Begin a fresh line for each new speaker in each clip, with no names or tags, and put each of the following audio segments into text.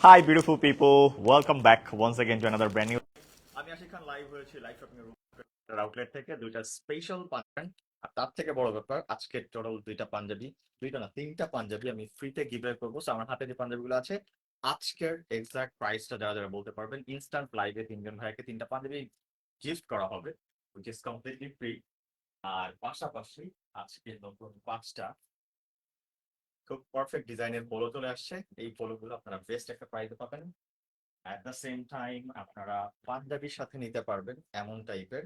Hi, beautiful people. Welcome back once again to another brand new. আমি Ashik live হয়েছি live shopping এর outlet থেকে দুইটা স্পেশাল পাঞ্জাবি আর তার থেকে বড় ব্যাপার আজকে টোটাল দুইটা পাঞ্জাবি দুইটা না তিনটা পাঞ্জাবি আমি ফ্রিতে গিভওয়ে করব So, আমার হাতে যে পাঞ্জাবিগুলো আছে আজকের এক্সাক্ট প্রাইসটা যারা যারা বলতে পারবেন ইনস্ট্যান্ট লাইভে তিনজন ভাইকে তিনটা পাঞ্জাবি গিফট করা হবে উইচ ইজ কমপ্লিটলি ফ্রি আর পাশাপাশি আজকে নতুন পাঁচটা খুব পারফেক্ট ডিজাইনের পোলো চলে আসছে। এই পোলোগুলো আপনারা বেস্ট একটা প্রাইসে পাবেন। অ্যাট দ্য সেম টাইম আপনারা পাঞ্জাবির সাথে নিতে পারবেন এমন টাইপের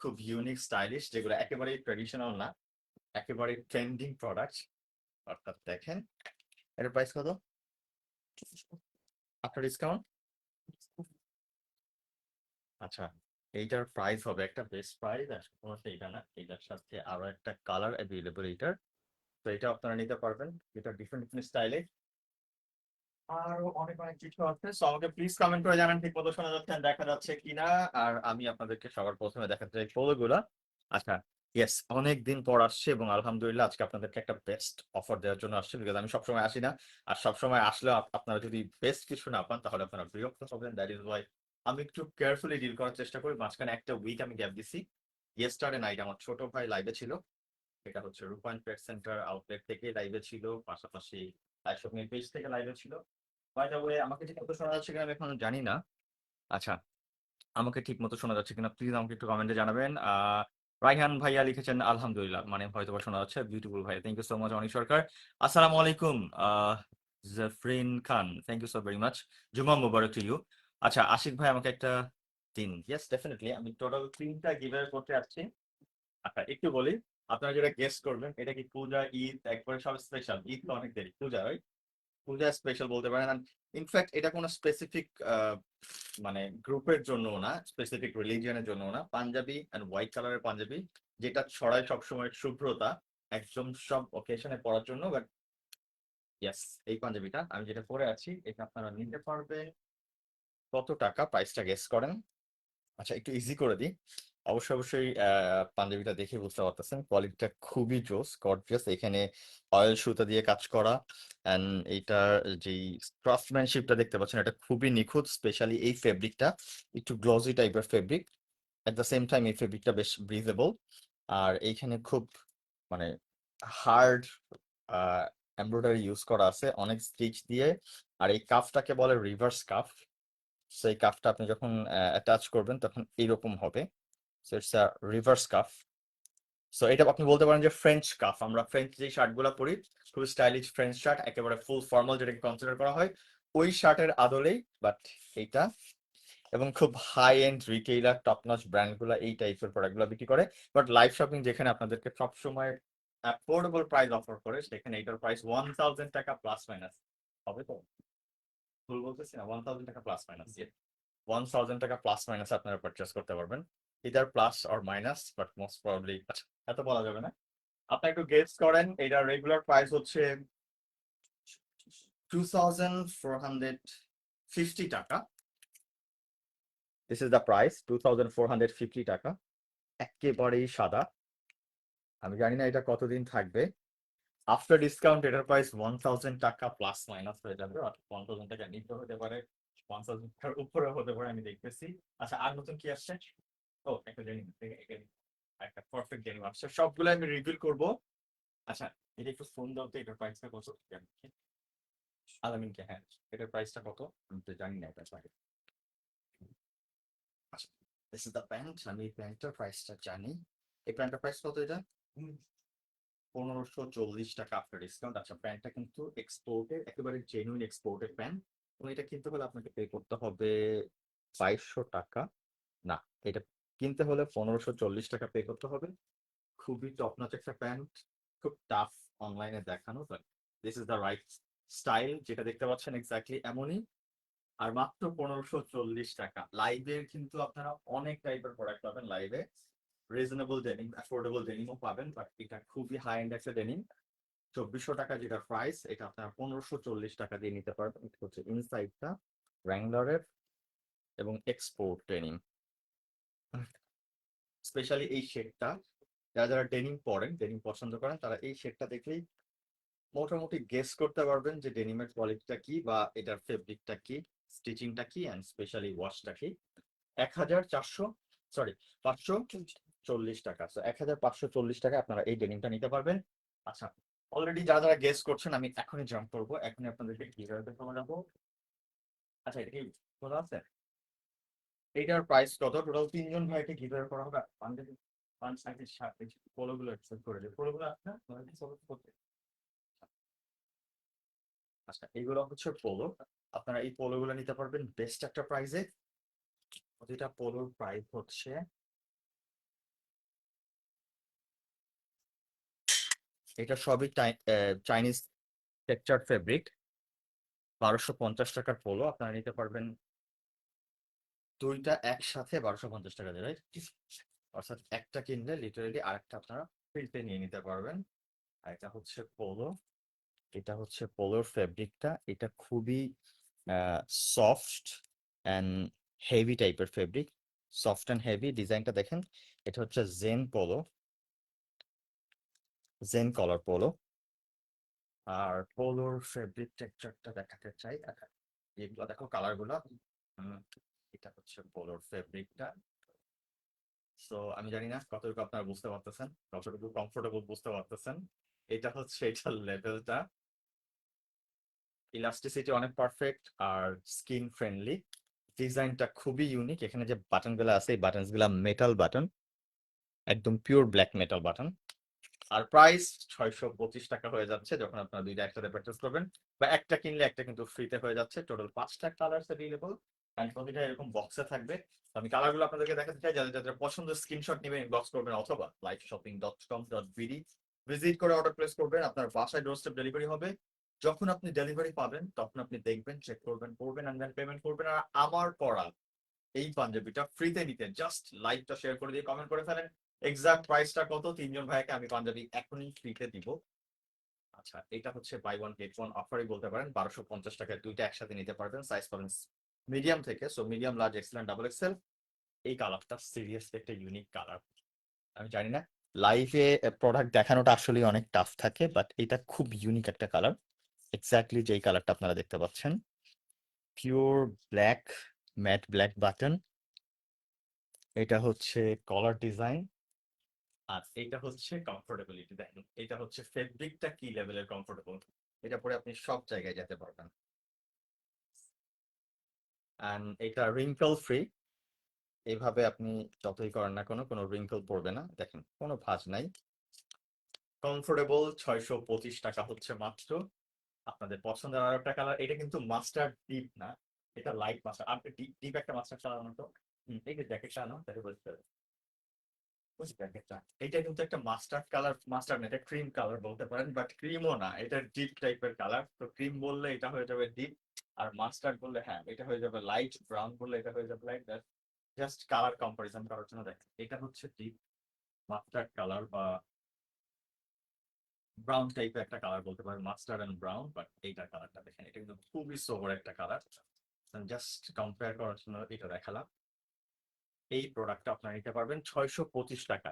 খুব ইউনিক স্টাইলিশ যেগুলো একেবারেই ট্রেডিশনাল না, একেবারে ট্রেন্ডিং প্রোডাক্ট অর্থাৎ দেখেন, এটার প্রাইস কত? আফটার ডিসকাউন্ট আচ্ছা এইটার প্রাইস হবে একটা বেস্ট প্রাইস আর শুধুমাত্র এইটা না, এইটার সাথে আরও একটা কালার অ্যাভেলেবল এইটার। তো এটা আপনারা নিতে পারবেন। এটা ডিফারেন্ট ডিফারেন্ট স্টাইলে আরও অনেক অনেক কিছু আছে। সো আমাকে প্লিজ কমেন্ট করে জানান ঠিক মতো শোনা যাচ্ছে দেখা যাচ্ছে কিনা। আর আমি আপনাদেরকে সবার প্রথমে দেখাতে চাই পোলোগুলা। আচ্ছা ইয়েস অনেক দিন পর আসছে এবং আলহামদুলিল্লাহ আজকে আপনাদেরকে একটা বেস্ট অফার দেওয়ার জন্য আসছে বিকজ আমি সবসময় আসি না। আর সবসময় আসলে আপনারা যদি বেস্ট কিছু না পান তাহলে আপনারা বিরক্ত হবেন। দ্যাট ইজ ওয়াই আমি একটু কেয়ারফুলি ডিল করার চেষ্টা করি। মাঝখানে একটা উইক আমি গ্যাপ দিছি। ইয়েস্টারডে নাইট আমার ছোট ভাই লাইভে ছিল। এটা হচ্ছে রূপায়ণ পেট সেন্টার আউটলেট থেকে লাইভে ছিল, পাশাপাশি পেজ থেকে লাইভে ছিল। আমাকে ঠিক মতো শোনা যাচ্ছে কিনা আমি এখন জানি না। আচ্ছা আমাকে ঠিক মতো শোনা যাচ্ছে কিনা প্লিজ আমাকে একটু কমেন্টে জানাবেন। রাইহান ভাইয়া লিখেছেন, আলহামদুলিল্লাহ। মানে হয়তো বা শোনা যাচ্ছে বিউটিফুল ভাইয়া। Thank you so much Anik Sarkar. আসসালামু আলাইকুম Jafrin Khan. Thank you so very much জুমা মুবারক টু ইউ আচ্ছা আশিক ভাই আমাকে একটা দিন। ইয়েস ডেফিনেটলি আমি টোটাল তিনটা গিভার করতে আসছি আচ্ছা একটু বলি। আপনারা যেটা গেস্ট করবেন এটা কি পূজা, ঈদ? একবারে সব স্পেশাল ঈদ তো অনেক দেরি। পূজা রাইট পূজা স্পেশাল বলতে পারেন। ইনফ্যাক্ট এটা কোনো স্পেসিফিক মানে গ্রুপের জন্য না স্পেসিফিক রিলিজিয়নের জন্য না। পাঞ্জাবি অ্যান্ড হোয়াইট কালারের পাঞ্জাবি, যেটা ছড়ায় সবসময় শুভ্রতা, একদম সব অকেশনে পড়ার জন্য। বাট ইয়েস এই পাঞ্জাবিটা। আমি যেটা পরে আছি, এটা আপনারা নিতে পারবে। কত টাকা? প্রাইসটা গেস করেন। আচ্ছা একটু ইজি করে দিই। অবশ্যই অবশ্যই পাঞ্জাবিটা দেখে বুঝতে পারতেছেন। কোয়ালিটিটা খুবই জোস গর্জিয়াস এখানে অয়েল সুতা দিয়ে কাজ করা অ্যান্ড এইটার যেই ক্রাফটম্যানশিপটা দেখতে পাচ্ছেন, এটা খুবই নিখুঁত স্পেশালি এই ফেব্রিকটা একটু গ্লসি টাইপের fabric at the same time এই ফেব্রিকটা বেশ ব্রিজেবল আর এইখানে খুব মানে হার্ড এমব্রয়ডারি ইউজ করা আছে, অনেক স্টিচ দিয়ে। আর এই কাফটাকে বলে রিভার্স কাফ সেই কাফটা আপনি যখন অ্যাটাচ করবেন তখন এইরকম হবে। So it's a reverse cuff so এটা আপনি বলতে পারেন যে ফ্রেঞ্চ কাফ আমরা ফ্রেঞ্চ যে শার্টগুলো পরি, খুব স্টাইলিশ ফ্রেঞ্চ শার্ট একেবারে ফুল ফর্মাল যেটাকে কনসিডার করা হয়, ওই শার্টের আদলেই বাট এইটা, এবং খুব high end retailer top notch ব্র্যান্ডগুলো এই টাইপের প্রোডাক্টগুলো বিক্রি করে বাট লাইভ শপিং যেখানে আপনাদেরকে সবসময় অ্যাফোর্ডেবল প্রাইস অফার করে, সেখানে এটার প্রাইস ওয়ান থাউজেন্ড টাকা প্লাস মাইনাস হবে তো? ভুল বলতেছি না ওয়ান থাউজেন্ড টাকা প্লাস মাইনাস ওয়ান থাউজেন্ড টাকা প্লাস মাইনাস আপনারা পারচেস করতে পারবেন। Either plus or minus but most probably এত বলা যাবে না। আপনি একটু গেস করেন এটার রেগুলার প্রাইস হচ্ছে two thousand four hundred fifty টাকা। This is the price two thousand four hundred fifty টাকা। একেবারেই সাদা। আমি জানি না এটা কতদিন থাকবে। আফটার ডিসকাউন্ট এটার প্রাইস ওয়ান থাউজেন্ড টাকা প্লাস মাইনাস হয়ে যাবে। ওয়ান থাউজেন্ড টাকা নিতে হতে পারে ওয়ান থাউজেন্ড টাকার উপরে হতে পারে, আমি দেখতেছি। আচ্ছা আর নতুন কি আসছে? ও একটা পারফেক্ট আসছে সবগুলো আমি রিভিল করব। আচ্ছা এটা একটু ফোন দাও তো, এটার প্রাইসটা কত? আলামিনকে হ্যাঁ এটার প্রাইসটা কত? আমি তো জানি না, এটা আচ্ছা দিস ইজ দ্য প্যান্ট আমি এই প্যান্টটার প্রাইসটা জানি। এই প্যান্টটার প্রাইস কত এটা? পনেরোশো চল্লিশ টাকা আফটার ডিসকাউন্ট আচ্ছা প্যান্টটা কিন্তু এক্সপোর্টের একেবারে জেনুইন এক্সপোর্টের প্যান্ট এবং এটা কিনতে হলে আপনাকে পে করতে হবে বাইশশো টাকা। না, এটা কিনতে হলে পনেরোশো চল্লিশ টাকা পে করতে হবে। খুবই টপ নচ একটা প্যান্ট খুব টাফ অনলাইনে দেখানো but this is the right style যেটা দেখতে পাচ্ছেন এক্স্যাক্টলি এমনই। আর মাত্র পনেরোশো চল্লিশ টাকা। লাইভের কিন্তু আপনারা অনেক টাইপের প্রোডাক্ট পাবেন লাইভে রিজনেবল ডেনিম অ্যাফোর্ডেবল ডেনিমও পাবেন বাট এটা খুবই হাই এন্ড একটা ডেনিম চব্বিশশো টাকা যেটা প্রাইস এটা আপনারা পনেরোশো চল্লিশ টাকা দিয়ে নিতে পারবেন। এটা হচ্ছে ইনসাইডটা র্যাংলারের এবং এক্সপোর্ট ডেনিম স্পেশালি এই শেডটা যারা যারা ডেনিম পরেন ডেনিম পছন্দ করেন, তারা এই শেডটা দেখলেই মোটামুটি গেস করতে পারবেন যে ডেনিমের কোয়ালিটিটা কি বা এটার ফেব্রিকটা কি স্টিচিংটা কি অ্যান্ড স্পেশালি ওয়াশটা কি। এক হাজার চারশো সরি পাঁচশো চল্লিশ টাকা। সো এক হাজার পাঁচশো চল্লিশ টাকা আপনারা এই ডেনিমটা নিতে পারবেন। আচ্ছা অলরেডি যারা যারা গেস করছেন, আমি এখনই জাম্প করব। এখনই আপনাদেরকে কীভাবে দেখাবো। আচ্ছা এটা কি বলা আছে? এইটার প্রাইস কত? টোটাল তিনজন ভাইকে গিভার করা হবে। পাঞ্জাবি পাঁচ সাইজের সাথে পোলোগুলো অ্যাকসেপ্ট করে দেবে পোলোগুলো আপনার আচ্ছা এইগুলো হচ্ছে পোলো আপনারা এই পোলোগুলো নিতে পারবেন বেস্ট একটা প্রাইসে প্রতিটা পোলোর প্রাইস হচ্ছে এটা সবই চাইনিজ টেক্সচার ফেব্রিক বারোশো পঞ্চাশ টাকার পোলো আপনারা নিতে পারবেন দুইটা একসাথে বারোশো পঞ্চাশ টাকা দিয়ে রাইট অর্থাৎ একটা কিনলে লিটারেলি আরেকটা আপনারা ফ্রিতে নিয়ে নিতে পারবেন। আর এটা হচ্ছে পোলো এটা হচ্ছে পোলোর ফেব্রিকটা এটা খুবই সফট অ্যান্ড হেভি টাইপের ফেব্রিক সফট অ্যান্ড হেভি ডিজাইনটা দেখেন। এটা হচ্ছে zen polo zen collar polo আর পোলোর ফেব্রিক টেক্সচারটা দেখাতে চাই। আচ্ছা, এগুলো দেখো কালারগুলো এটা হচ্ছে পোলোর ফেব্রিকটা সো আমি জানি না কতটুকু আপনারা বুঝতে পারতেছেন, কতটুকু কমফোর্টেবল বুঝতে পারতেছেন। এটা হচ্ছে, এটার লেভেলটা ইলাস্টিসিটি অনেক পারফেক্ট আর স্কিন ফ্রেন্ডলি ডিজাইনটা খুবই ইউনিক এখানে যে বাটনগুলো আছে, এই বাটনসগুলো মেটাল বাটন একদম পিওর ব্ল্যাক মেটাল বাটন আর প্রাইস ছয়শো পঁচিশ টাকা হয়ে যাচ্ছে যখন আপনারা দুইটা একসাথে পারচেস করবেন। বা একটা কিনলে একটা কিন্তু ফ্রিতে হয়ে যাচ্ছে। টোটাল পাঁচটা কালার্স অ্যাভেলেবল অ্যান্ড প্রতিটা এরকম বক্সে থাকবে। আমি কালারগুলো আপনাদেরকে দেখাতে চাই। যাদের যাদের পছন্দ স্ক্রিনশট নেবেন ইনবক্স করবেন অথবা live shopping dot com dot BD visit করে অর্ডার প্লেস করবেন, আপনার বাসায় ডোরস্টেপ ডেলিভারি হবে। যখন আপনি ডেলিভারি পাবেন, তখন আপনি দেখবেন চেক করবেন করবেন অ্যান্ড পেমেন্ট করবেন। আর আমার পড়া এই পাঞ্জাবিটা ফ্রিতে নিতে জাস্ট লাইকটা শেয়ার করে দিয়ে কমেন্ট করে ফেলেন। এক্সাক্ট প্রাইসটা কত? তিনজন ভাইকে আমি পাঞ্জাবি এখনই ফ্রিতে দিব। আচ্ছা এটা হচ্ছে বাই ওয়ান গেট ওয়ান অফারই বলতে পারেন। বারোশো পঞ্চাশ টাকায় দুইটা একসাথে নিতে পারবেন। সাইজ পাবেন মিডিয়াম থেকে so medium large XL double XL এই কালারটা সিরিয়াসলি একটা ইউনিক কালার আমি জানি না লাইভে প্রোডাক্ট দেখানোটা আসলে অনেক টাফ থাকে বাট এটা খুব ইউনিক একটা কালার এক্স্যাক্টলি যেই কালারটা আপনারা দেখতে পাচ্ছেন। Pure black matte black button এটা হচ্ছে কলার ডিজাইন আর এটা হচ্ছে কমফোর্টেবিলিটি দেখেন। এটা হচ্ছে ফেব্রিকটা কি লেভেলের কমফোর্টেবল এটা পরে আপনি সব জায়গায় যেতে পারবেন। অ্যান্ড এটা রিঙ্কল ফ্রি এইভাবে আপনি যতই করেন না কোনো কোনো রিঙ্কল পড়বে না। দেখেন, কোনো ভাঁজ নাই। কমফোর্টেবল ছয়শো পঁচিশ টাকা হচ্ছে মাত্র। আপনাদের পছন্দের আর একটা কালার এটা কিন্তু মাস্টার ডিপ না। এটা লাইট মাস্টার আপনি ডিপ ডিপ একটা মাস্টার কালার মতো এই যে জ্যাকেট আনো তাহলে বলতে পারবে এটা কিন্তু একটা মাস্টার্ড কালার, মাস্টার্ড না, এটা ক্রিম কালার বলতে পারেন, বাট ক্রিমও না, এটা ডিপ টাইপের কালার। তো ক্রিম বললে এটা হয়ে যাবে ডিপ, আর মাস্টার্ড বললে হ্যাঁ এটা হয়ে যাবে লাইট, ব্রাউন বললে এটা হয়ে যাবে লাইট জাস্ট কালার কম্পারিজন করার জন্য দেখ এটা হচ্ছে ডিপ মাস্টার্ড কালার বা ব্রাউন টাইপের একটা কালার বলতে পারেন, মাস্টার্ড এন্ড ব্রাউন, বাট এইটার কালারটা দেখেন, এটা কিন্তু খুবই সোবর একটা কালার। জাস্ট কম্পেয়ার করার জন্য এটা দেখালাম। এই প্রোডাক্টটা আপনারা নিতে পারবেন ছয়শো পঁচিশ টাকা।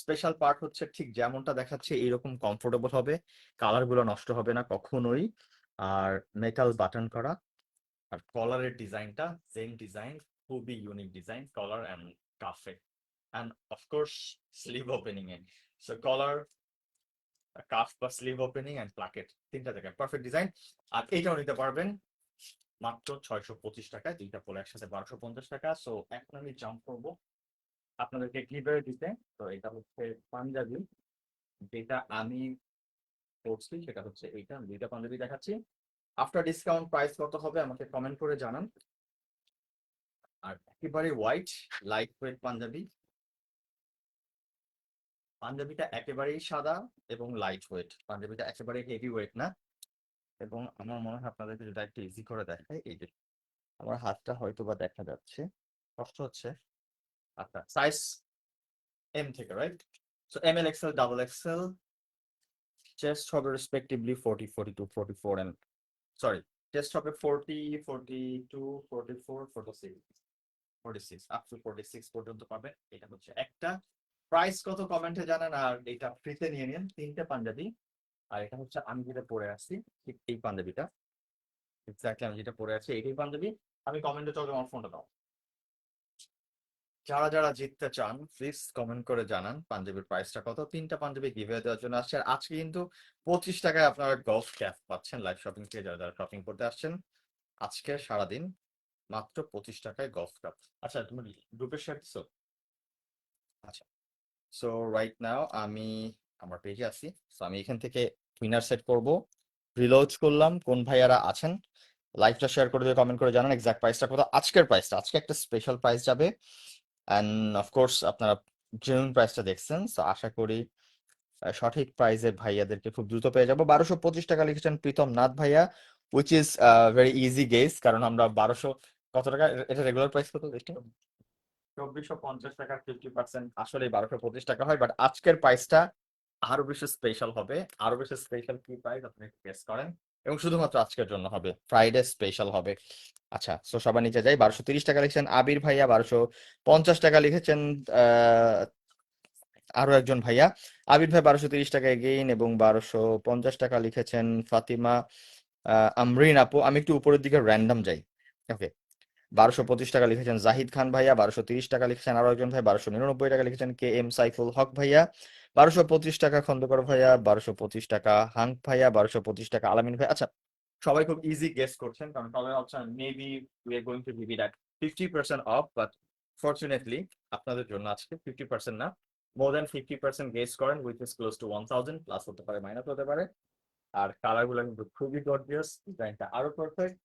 স্পেশাল পার্ট হচ্ছে ঠিক যেমনটা দেখাচ্ছে এইরকম কমফোর্টেবল হবে কালারগুলো নষ্ট হবে না কখনোই। আর মেটাল বাটন করা, আর কলারের ডিজাইনটা সেম ডিজাইন খুবই unique design collar and cuff and of course sleeve opening A. So collar cuff বা স্লিভ ওপেনিং অ্যান্ড প্লাকেট তিনটা জায়গায় পারফেক্ট ডিজাইন আর এইটাও নিতে পারবেন মাত্র ছয়শো পঁচিশ টাকায় দুইটা পোলো একসাথে বারোশো পঞ্চাশ টাকা। সো এখন আমি জাম্প করব আপনাদেরকে ক্লিপার দিতে। তো এটা হচ্ছে পাঞ্জাবি। যেটা আমি করছি সেটা হচ্ছে এইটা। আমি দুইটা পাঞ্জাবি দেখাচ্ছি। আফটার ডিসকাউন্ট প্রাইস কত হবে আমাকে কমেন্ট করে জানান। আর একেবারে হোয়াইট লাইট ওয়েট পাঞ্জাবি। পাঞ্জাবিটা একেবারেই সাদা এবং লাইট ওয়েট পাঞ্জাবিটা একেবারে হেভি ওয়েট না। এবং আমার মনে হয় আপনাদেরকে যদি একটু ইজি করে দেখায় এই যে আমার হাতটা হয়তো বা দেখা যাচ্ছে। কষ্ট হচ্ছে। আচ্ছা সাইজ এম থেকে right so M L XL double XL chest হবে respectively forty forty two forty four and sorry chest হবে forty forty two forty four forty six forty six up to forty six পর্যন্ত পাবে। এটা হচ্ছে একটা। Price কত কমেন্টে জানান আর এটা ফ্রিতে নিয়ে নিন। তিনটে পাঞ্জাবি। আর এটা হচ্ছে আমি যেটা পরে আছি ঠিক এই পাঞ্জাবিটা। এক্স্যাক্টলি আমি যেটা পরে আছি এইটাই পাঞ্জাবি। আমি কমেন্টে চলে আমার ফোনটা দাও। যারা যারা জিততে চান প্লিজ কমেন্ট করে জানান পাঞ্জাবির প্রাইসটা কত। তিনটা পাঞ্জাবি গিভে দেওয়ার জন্য আসছে। আর আজকে কিন্তু পঁচিশ টাকায় আপনারা গলফ ক্যাপ পাচ্ছেন লাইভ শপিং থেকে যারা যারা শপিং করতে আসছেন, আজকে সারাদিন মাত্র পঁচিশ টাকায় গলফ কাপ আচ্ছা তুমি গ্রুপে শেয়ার দিছো? আচ্ছা। সো রাইট নাও আমি, আমার পেজে আছি। সো আমি এখান থেকে উইনার সেট করব। রিলোড করলাম কোন ভাইয়ারা আছেন? লাইভটা শেয়ার করে দিয়ে কমেন্ট করে জানান এক্সাক্ট প্রাইসটা কত। আজকের প্রাইসটা আজকে একটা স্পেশাল প্রাইস যাবে। অ্যান্ড অফকোর্স আপনারা জেনুইন প্রাইসটা দেখছেন তো আশা করি সঠিক প্রাইসে ভাইয়াদেরকে খুব দ্রুত পেয়ে যাব। বারোশো পঁচিশ টাকা লিখেছেন প্রীতম নাথ ভাইয়া which is very easy guess কারণ আমরা বারোশো কত টাকা এটা রেগুলার প্রাইস কত দেখি চব্বিশশো পঞ্চাশ টাকা ফিফটি পার্সেন্ট আসলে বারোশো পঁচিশ টাকা হয় বাট আজকের প্রাইসটা আরও বেশি স্পেশাল হবে। আরও বেশি স্পেশাল কি প্রাইস আপনি গেস করেন। এবং শুধুমাত্র আজকের জন্য হবে। ফ্রাইডে স্পেশাল হবে। আচ্ছা সো সবার নিচে যাই। বারোশো তিরিশ টাকা লিখেছেন আবির ভাইয়া, বারোশো পঞ্চাশ টাকা লিখেছেন আরও একজন ভাইয়া। আবির ভাই বারোশো তিরিশ টাকা এগেইন এবং বারোশো পঞ্চাশ টাকা লিখেছেন ফাতিমা আমরিন আপু। আমি একটু উপরের দিকে র্যান্ডম যাই। ওকে বারোশো পঁচিশ টাকা লিখেছেন জাহিদ খান ভাইয়া, বারোশো তিরিশ টাকা লিখেছেন আরও একজন ভাই, বারোশো নিরানব্বই টাকা লিখেছেন কে এম সাইফুল হক ভাইয়া, বারোশো পঁচিশ টাকা খন্দকার ভাইয়া, বারোশো পঁচিশ টাকা হাঙ্ক ভাইয়া, বারোশো পঁচিশ টাকা আলামিন ভাই আচ্ছা সবাই খুব ইজি গেস করছেন, কারণ সবাই option maybe we are going to give it at fifty percent off but fortunately আপনাদের জন্য আজকে ফিফটি পার্সেন্ট না more than fifty percent guess করেন which is close to one thousand plus হতে পারে মাইনাস হতে পারে। আর কালারগুলো কিন্তু খুবই গর্জিয়াস ডিজাইনটা আরও পারফেক্ট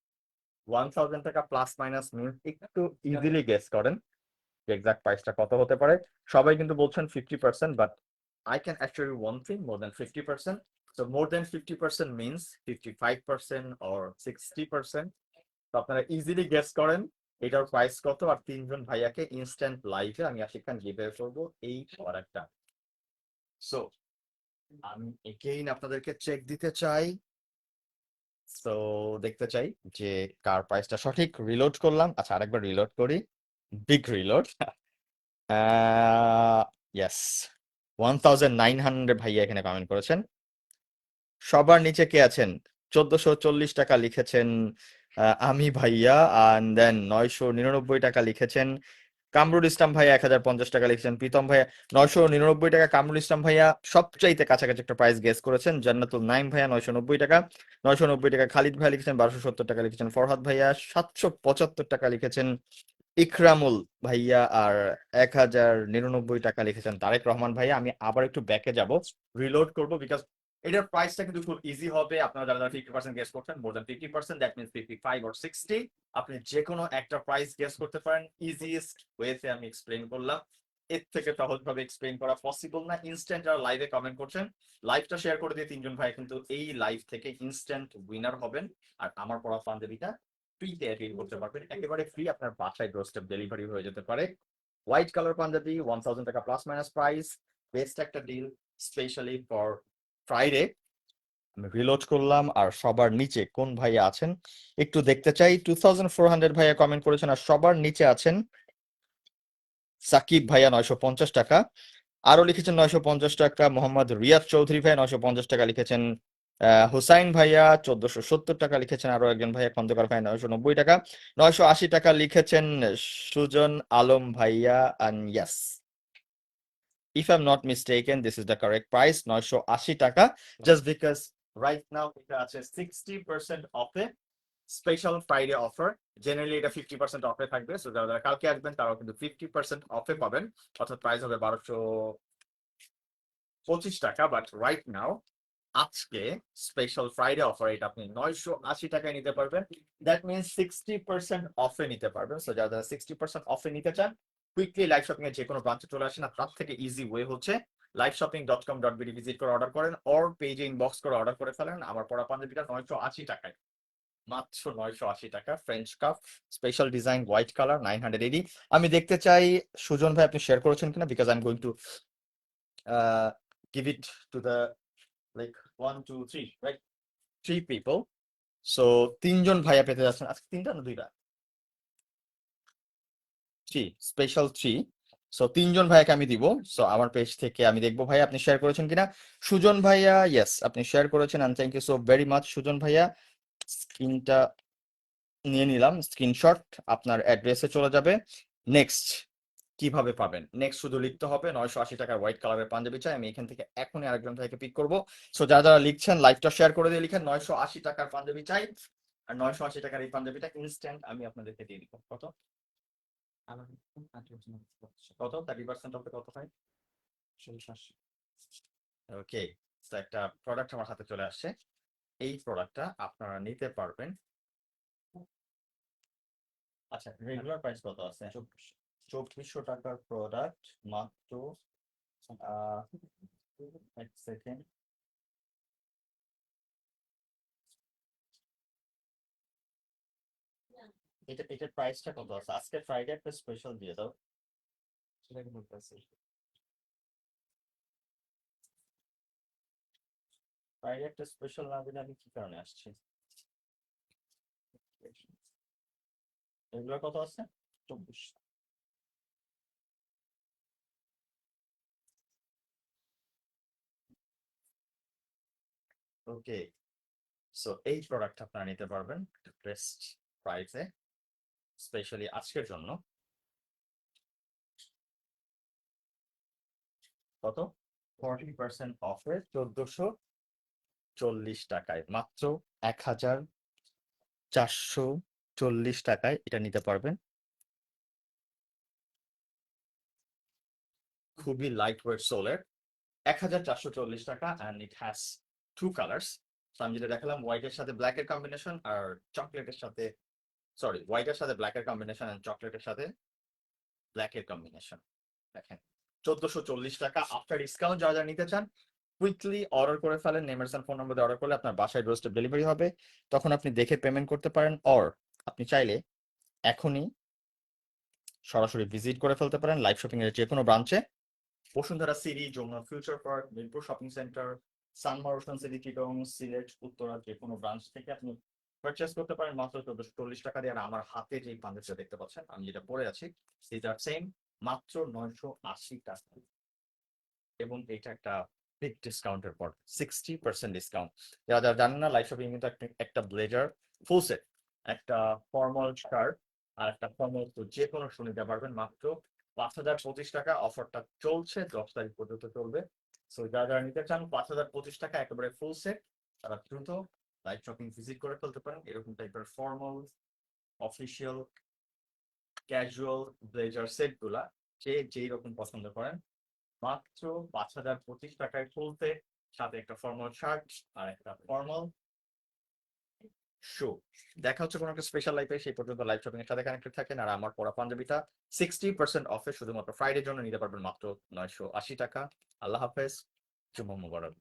ওয়ান থাউজেন্ড টাকা প্লাস মাইনাস মিনস একটু ইজিলি গেস করেন এক্সাক্ট প্রাইসটা কত হতে পারে। সবাই কিন্তু বলছেন fifty percent but I can actually one thing more than fifty percent so more than fifty percent means fifty five percent or sixty percent তো আপনারা ইজিলি গেস করেন এটার প্রাইস কত আর তিনজন ভাইয়াকে ইনস্ট্যান্ট লাইভে আমি আশিক খান গিভে করব এই প্রোডাক্টটা সো আমি এগেইন আপনাদেরকে চেক দিতে চাই। তো দেখতে চাই যে কার প্রাইসটা সঠিক রিলোড করলাম। আচ্ছা আরেকবার রিলোড করি। Big reload yes one thousand nine hundred ভাইয়া এখানে কমেন্ট করেছেন। সবার নিচে কে আছেন? চোদ্দশো চল্লিশ টাকা লিখেছেন আমি ভাইয়া। অ্যান্ড দেন নয়শো নিরানব্বই টাকা লিখেছেন কামরুল ইসলাম ভাইয়া এক হাজার পঞ্চাশ টাকা লিখেছেন। প্রীতম ভাইয়া নয়শো নিরানব্বই টাকা। কামরুল ইসলাম ভাইয়া সবচাইতে কাছাকাছি একটা প্রাইস গেস করেছেন। জান্নাতুল নাইম ভাইয়া নয়শো নব্বই টাকা। নয়শো নব্বই টাকা খালিদ ভাইয়া লিখেছেন, বারোশো সত্তর টাকা লিখেছেন। ফরহাদ ভাইয়া সাতশো পঁচাত্তর টাকা লিখেছেন। ইকরামুল ভাইয়া আর এক হাজার নিরানব্বই টাকা লিখেছেন তারেক রহমান ভাইয়া। আমি আবার একটু ব্যাকে যাব। রিলোড করব বিকজ এটার প্রাইসটা কিন্তু খুব ইজি হবে। আপনারা যারা যারা ফিফটি পার্সেন্ট গেস করছেন more than fifty percent that means fifty five or sixty আপনি যে কোনো একটা প্রাইস গেস করতে পারেন। ইজিয়েস্ট ওয়েতে আমি এক্সপ্লেন করলাম। এর থেকে সহজভাবে এক্সপ্লেন করা পসিবল না। ইনস্ট্যান্ট যারা লাইভে কমেন্ট করছেন লাইভটা শেয়ার করে দিয়ে তিনজন ভাই কিন্তু এই লাইভ থেকে ইনস্ট্যান্ট উইনার হবেন। আর আমার পড়া পাঞ্জাবিটা ফ্রিতে অ্যাটেন্ড করতে পারবেন। একেবারে ফ্রি আপনার বাসায় ডোর স্টেপ ডেলিভারি হয়ে যেতে পারে। White colour Punjabi one thousand টাকা প্লাস মাইনাস প্রাইস বেস্ট একটা ডিল স্পেশালি ফর ফ্রাইডে আমি রিলোড করলাম, আর সবার নিচে কোন ভাইয়া আছেন একটু দেখতে চাই। টু থাউজেন্ড ফোর হান্ড্রেড ভাইয়া কমেন্ট করেছেন, আর সবার নিচে আছেন সাকিব ভাইয়া নয়শো পঞ্চাশ টাকা। আরও লিখেছেন নয়শো পঞ্চাশ টাকা, মোহাম্মদ রিয়াদ চৌধুরী ভাইয়া নয়শো পঞ্চাশ টাকা লিখেছেন। হুসাইন ভাইয়া চোদ্দশো সত্তর টাকা লিখেছেন আরও একজন ভাইয়া খন্দকার ভাই নয়শো নব্বই টাকা। নয়শো আশি টাকা লিখেছেন সুজন আলম ভাইয়া yes if I'm not mistaken, this is the correct price নয়শো আশি just because right now এটা আছে সিক্সটি পার্সেন্ট অফে স্পেশাল ফ্রাইডে অফার জেনারেলি এটা ফিফটি পার্সেন্ট অফে থাকবে সো যারা যারা কালকে আসবেন তারাও কিন্তু ফিফটি পার্সেন্ট অফে পাবেন, অর্থাৎ প্রাইস হবে বারোশো পঁচিশ টাকা বাট রাইট নাও আজকে স্পেশাল ফ্রাইডে অফার এটা আপনি নয়শো আশি টাকায় নিতে পারবেন দ্যাট মিনস সিক্সটি পার্সেন্ট অফে নিতে পারবেন সো যারা যারা সিক্সটি পার্সেন্ট অফে নিতে চান কুইকলি লাইভ শপিং এর যে কোনো ব্রাঞ্চে চলে আসেন। তার থেকে ইজি ওয়ে হচ্ছে live shopping dot com dot BD visit করে অর্ডার করেন অর পেজে ইনবক্স করে অর্ডার করে ফেলেন। আমার পড়া পাঞ্জাবিটা নয়শো আশি টাকায়। মাত্র নয়শো আশি টাকা। French cuff special design white colour nine hundred eighty আমি দেখতে চাই, সুজন ভাই, আপনি শেয়ার করেছেন কিনা? Because I am going to give it to the like one two three right three people so তিনজন ভাইয়া পেতে যাচ্ছেন। আজকে তিনটা না দুইটা? থ্রি স্পেশাল থ্রি সো তিনজন ভাইয়াকে আমি দিব। সো আমার পেজ থেকে আমি দেখব ভাইয়া, আপনি শেয়ার করেছেন কিনা? সুজন ভাইয়া ইয়েস আপনি শেয়ার করেছেন and thank you so very much Sujon ভাইয়া। স্ক্রিনটা নিয়ে নিলাম স্ক্রিনশট আপনার অ্যাড্রেসে চলে যাবে। নেক্সট কীভাবে পাবেন? নেক্সট শুধু লিখতে হবে, নয়শো আশি টাকার হোয়াইট কালারের পাঞ্জাবি চাই, আমি এখান থেকে এখনই আরেকজন ভাইকে পিক করব। সো যারা যারা লিখছেন লাইভটা শেয়ার করে দিয়ে লিখেন, নয়শো আশি টাকার পাঞ্জাবি চাই। আর নয়শো আশি টাকার এই পাঞ্জাবিটা ইনস্ট্যান্ট আমি আপনাদেরকে দিয়ে দিব। কত? কত? থার্টি পার্সেন্ট হবে কত ভাই ওকে একটা প্রোডাক্ট আমার হাতে চলে আসছে। এই প্রোডাক্টটা আপনারা নিতে পারবেন। আচ্ছা রেগুলার প্রাইস কত আছে? চব্বিশশো। টাকার প্রোডাক্ট মাত্র এক সেকেন্ড এটা এটার প্রাইসটা কত? আছে আজকে ফ্রাইডে একটা স্পেশাল দিয়ে দাও। সেটাকে বলতেছি। ফ্রাইডে একটা স্পেশাল না দিলে আমি কি কারণে আসছি? এগুলো কত আছে? চব্বিশ। ওকে সো এই প্রোডাক্ট আপনারা নিতে পারবেন বেস্ট প্রাইসে স্পেশালি আজকের জন্য। কত? ফর্টি পার্সেন্ট অফে চোদ্দশো চল্লিশ টাকায়। মাত্র এক হাজার চারশো চল্লিশ টাকায় এটা নিতে পারবেন। খুবই লাইট ওয়েট সোলের এক হাজার চারশো চল্লিশ টাকা and it has two colours আমি যেটা দেখালাম হোয়াইটের সাথে ব্ল্যাকের কম্বিনেশন আর চকলেটের সাথে সরি হোয়াইটের সাথে ব্ল্যাকের কম্বিনেশন অ্যান্ড চকলেটের সাথে ব্ল্যাকের কম্বিনেশন দেখেন, চোদ্দশো চল্লিশ টাকা আফটার ডিসকাউন্ট যা যা নিতে চান কুইকলি অর্ডার করে ফেলেন। নেমার্স ফোন নম্বর অর্ডার করলে আপনার বাসায় ডোরস্টেপ ডেলিভারি হবে। তখন আপনি দেখে পেমেন্ট করতে পারেন অর আপনি চাইলে এখনই সরাসরি ভিজিট করে ফেলতে পারেন লাইভ শপিং এর যে কোনো ব্রাঞ্চে Bashundhara city Jamuna future park Mirpur shopping centre সানমারোশন city Chittagong Sylhet Uttara যে কোনো ব্রাঞ্চ থেকে আপনি পারচেস করতে পারেন মাত্র চোদ্দশো চল্লিশ টাকা দিয়ে। আর আমার হাতে যে পাঞ্জাবিটা দেখতে পাচ্ছেন, আমি যেটা পরে আছি সেটা সেম মাত্র নয়শো আশি টাকা। এবং এটা একটা বিগ ডিসকাউন্টের পর সিক্সটি পার্সেন্ট ডিসকাউন্ট যারা যারা জানেন না লাইভ শপিং কিন্তু একটা- ব্লেজার ফুল সেট একটা ফর্মাল শার্ট আর একটা ফর্মাল তো যে কোনো নিতে পারবেন, মাত্র পাঁচ হাজার পঁচিশ টাকা। অফারটা চলছে, দশ তারিখ পর্যন্ত চলবে। সো যারা যারা নিতে চান, পাঁচ হাজার পঁচিশ টাকা, একেবারে ফুল সেট তারা দ্রুত লাইভ শপিং ভিজিট করে ফেলতে পারেন, এরকম টাইপের ফর্মাল অফিসিয়াল ক্যাজুয়াল ব্লেজার সেটগুলা যে যেই রকম পছন্দ করেন। মাত্র পাঁচ হাজার পঁচিশ টাকায় ফুলতে সাথে একটা ফর্মাল শার্ট আর একটা ফর্মাল শো দেখা হচ্ছে কোনো একটা স্পেশাল লাইফে সেই পর্যন্ত লাইভ শপিং এর সাথে কানেক্টেড থাকেন। আর আমার পড়া পাঞ্জাবিটা সিক্সটি পার্সেন্ট অফে শুধুমাত্র ফ্রাইডের জন্য নিতে পারবেন মাত্র নয়শো আশি টাকা। আল্লাহ হাফেজ, জুম্মা মুবারক।